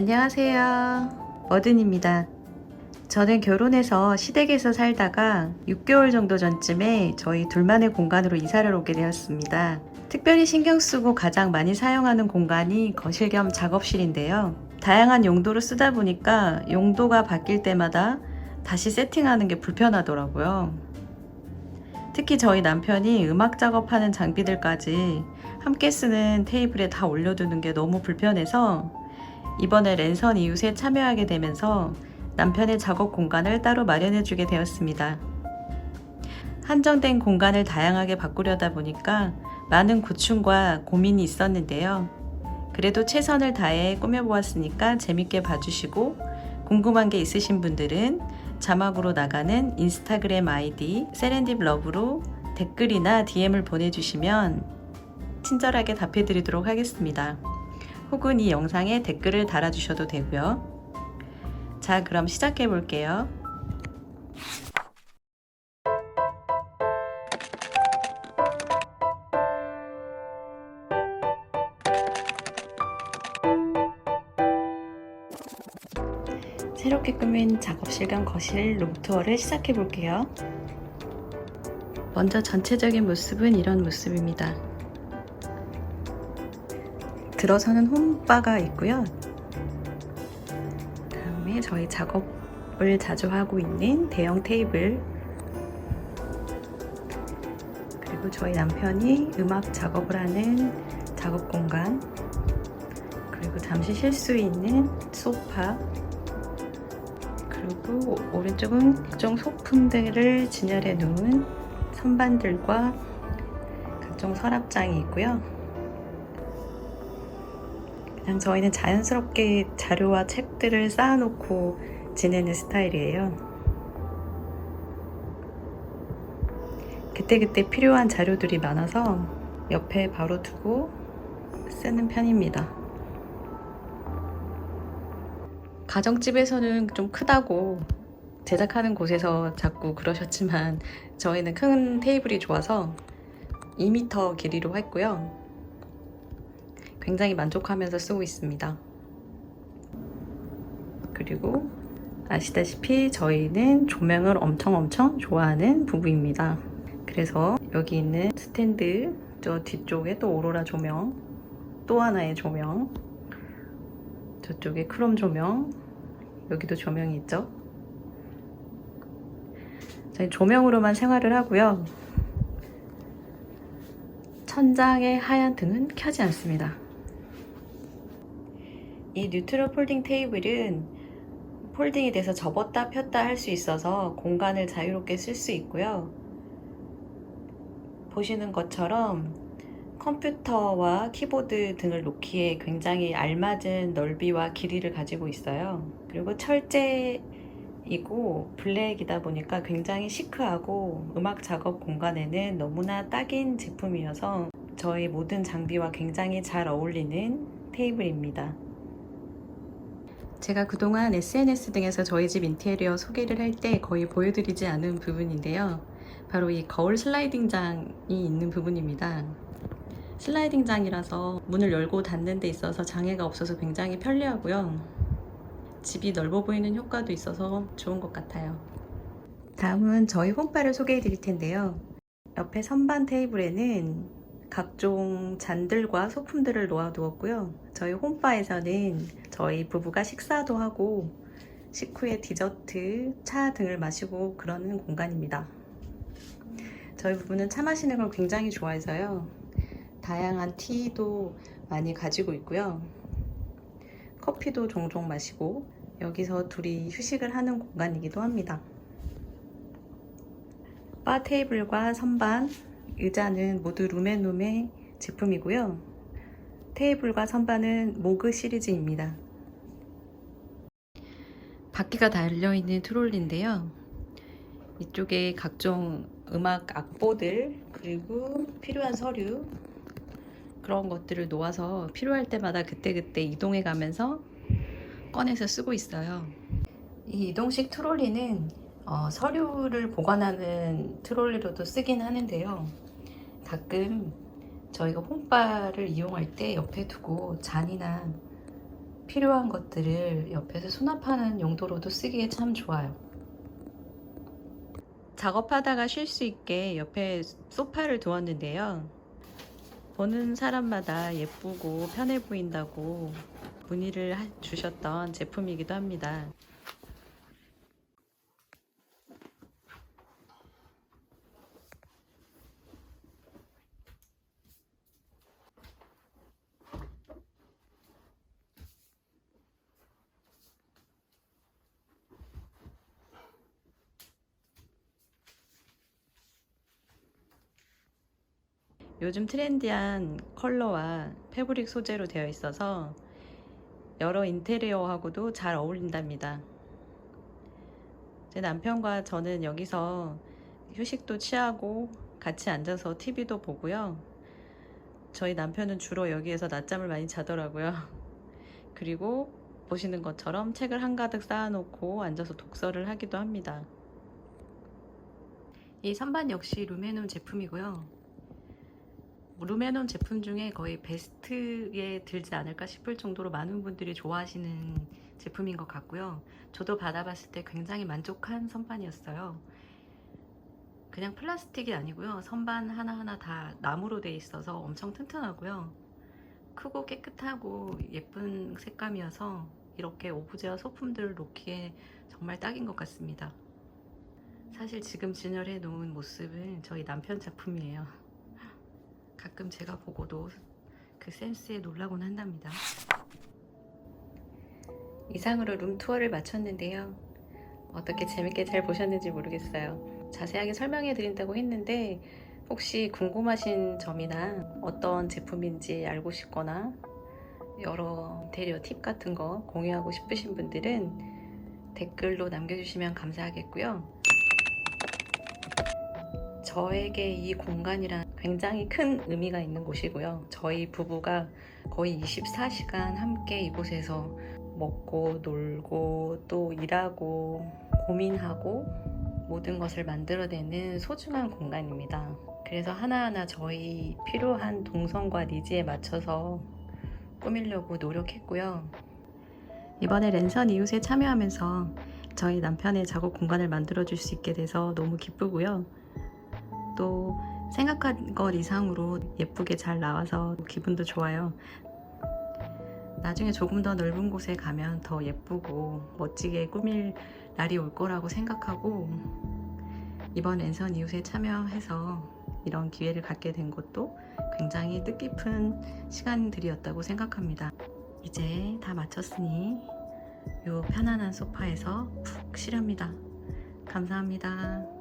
안녕하세요. 머든입니다. 저는 결혼해서 시댁에서 살다가 6개월 정도 전쯤에 저희 둘만의 공간으로 이사를 오게 되었습니다. 특별히 신경 쓰고 가장 많이 사용하는 공간이 거실 겸 작업실인데요. 다양한 용도로 쓰다 보니까 용도가 바뀔 때마다 다시 세팅하는 게 불편하더라고요. 특히 저희 남편이 음악 작업하는 장비들까지 함께 쓰는 테이블에 다 올려두는 게 너무 불편해서 이번에 랜선 이웃에 참여하게 되면서 남편의 작업 공간을 따로 마련해 주게 되었습니다. 한정된 공간을 다양하게 바꾸려다 보니까 많은 고충과 고민이 있었는데요. 그래도 최선을 다해 꾸며보았으니까 재밌게 봐주시고 궁금한 게 있으신 분들은 자막으로 나가는 인스타그램 아이디 세렌딥 러브로 댓글이나 DM을 보내주시면 친절하게 답해드리도록 하겠습니다. 혹은 이 영상에 댓글을 달아주셔도 되고요. 자, 그럼 시작해 볼게요. 새롭게 꾸민 작업실 겸 거실 룸투어를 시작해 볼게요. 먼저 전체적인 모습은 이런 모습입니다. 들어서는 홈바가 있고요. 다음에 저희 작업을 자주 하고 있는 대형 테이블 그리고 저희 남편이 음악 작업을 하는 작업 공간 그리고 잠시 쉴 수 있는 소파 그리고 오른쪽은 각종 소품들을 진열해 놓은 선반들과 각종 서랍장이 있고요. 그냥 저희는 자연스럽게 자료와 책들을 쌓아놓고 지내는 스타일이에요. 그때그때 필요한 자료들이 많아서 옆에 바로 두고 쓰는 편입니다. 가정집에서는 좀 크다고 제작하는 곳에서 자꾸 그러셨지만 저희는 큰 테이블이 좋아서 2m 길이로 했고요. 굉장히 만족하면서 쓰고 있습니다. 그리고 아시다시피 저희는 조명을 엄청 엄청 좋아하는 부부입니다. 그래서 여기 있는 스탠드 저 뒤쪽에 또 오로라 조명 또 하나의 조명 저쪽에 크롬 조명 여기도 조명이 있죠. 저희 조명으로만 생활을 하고요. 천장의 하얀 등은 켜지 않습니다. 이 뉴트럴 폴딩 테이블은 폴딩이 돼서 접었다 폈다 할 수 있어서 공간을 자유롭게 쓸 수 있고요. 보시는 것처럼 컴퓨터와 키보드 등을 놓기에 굉장히 알맞은 넓이와 길이를 가지고 있어요. 그리고 철제이고 블랙이다 보니까 굉장히 시크하고 음악 작업 공간에는 너무나 딱인 제품이어서 저희 모든 장비와 굉장히 잘 어울리는 테이블입니다. 제가 그동안 SNS 등에서 저희 집 인테리어 소개를 할 때 거의 보여드리지 않은 부분인데요. 바로 이 거울 슬라이딩장이 있는 부분입니다. 슬라이딩장이라서 문을 열고 닫는 데 있어서 장애가 없어서 굉장히 편리하고요. 집이 넓어 보이는 효과도 있어서 좋은 것 같아요. 다음은 저희 홈바를 소개해 드릴 텐데요. 옆에 선반 테이블에는 각종 잔들과 소품들을 놓아두었고요. 저희 홈바에서는 저희 부부가 식사도 하고 식후에 디저트, 차 등을 마시고 그러는 공간입니다. 저희 부부는 차 마시는 걸 굉장히 좋아해서요. 다양한 티도 많이 가지고 있고요. 커피도 종종 마시고 여기서 둘이 휴식을 하는 공간이기도 합니다. 바 테이블과 선반, 의자는 모두 루멘룸의 제품이고요. 테이블과 선반은 모그 시리즈입니다. 바퀴가 달려있는 트롤리인데요. 이쪽에 각종 음악 악보들 그리고 필요한 서류 그런 것들을 놓아서 필요할 때마다 그때그때 이동해 가면서 꺼내서 쓰고 있어요. 이 이동식 트롤리는 어, 서류를 보관하는 트롤리로도 쓰긴 하는데요. 가끔 저희가 홈바를 이용할 때 옆에 두고 잔이나 필요한 것들을 옆에서 수납하는 용도로도 쓰기에 참 좋아요. 작업하다가 쉴 수 있게 옆에 소파를 두었는데요. 보는 사람마다 예쁘고 편해 보인다고 문의를 하- 주셨던 제품이기도 합니다. 요즘 트렌디한 컬러와 패브릭 소재로 되어 있어서 여러 인테리어하고도 잘 어울린답니다. 제 남편과 저는 여기서 휴식도 취하고 같이 앉아서 TV도 보고요. 저희 남편은 주로 여기에서 낮잠을 많이 자더라고요. 그리고 보시는 것처럼 책을 한가득 쌓아놓고 앉아서 독서를 하기도 합니다. 이 선반 역시 루메논 제품이고요. 루메논 제품 중에 거의 베스트에 들지 않을까 싶을 정도로 많은 분들이 좋아하시는 제품인 것 같고요. 저도 받아봤을 때 굉장히 만족한 선반이었어요. 그냥 플라스틱이 아니고요. 선반 하나하나 다 나무로 돼 있어서 엄청 튼튼하고요. 크고 깨끗하고 예쁜 색감이어서 이렇게 오브제와 소품들을 놓기에 정말 딱인 것 같습니다. 사실 지금 진열해 놓은 모습은 저희 남편 작품이에요. 가끔 제가 보고도 그 센스에 놀라곤 한답니다. 이상으로 룸 투어를 마쳤는데요. 어떻게 재밌게 잘 보셨는지 모르겠어요. 자세하게 설명해 드린다고 했는데 혹시 궁금하신 점이나 어떤 제품인지 알고 싶거나 여러 인테리어 팁 같은 거 공유하고 싶으신 분들은 댓글로 남겨주시면 감사하겠고요. 저에게 이 공간이란 굉장히 큰 의미가 있는 곳이고요. 저희 부부가 거의 24시간 함께 이곳에서 먹고 놀고 또 일하고 고민하고 모든 것을 만들어내는 소중한 공간입니다. 그래서 하나하나 저희 필요한 동선과 니즈에 맞춰서 꾸미려고 노력했고요. 이번에 랜선 이웃에 참여하면서 저희 남편의 작업 공간을 만들어줄 수 있게 돼서 너무 기쁘고요. 또 생각한 것 이상으로 예쁘게 잘 나와서 기분도 좋아요. 나중에 조금 더 넓은 곳에 가면 더 예쁘고 멋지게 꾸밀 날이 올 거라고 생각하고 이번 랜선 이웃에 참여해서 이런 기회를 갖게 된 것도 굉장히 뜻깊은 시간들이었다고 생각합니다. 이제 다 마쳤으니 요 편안한 소파에서 푹 쉬렵니다. 감사합니다.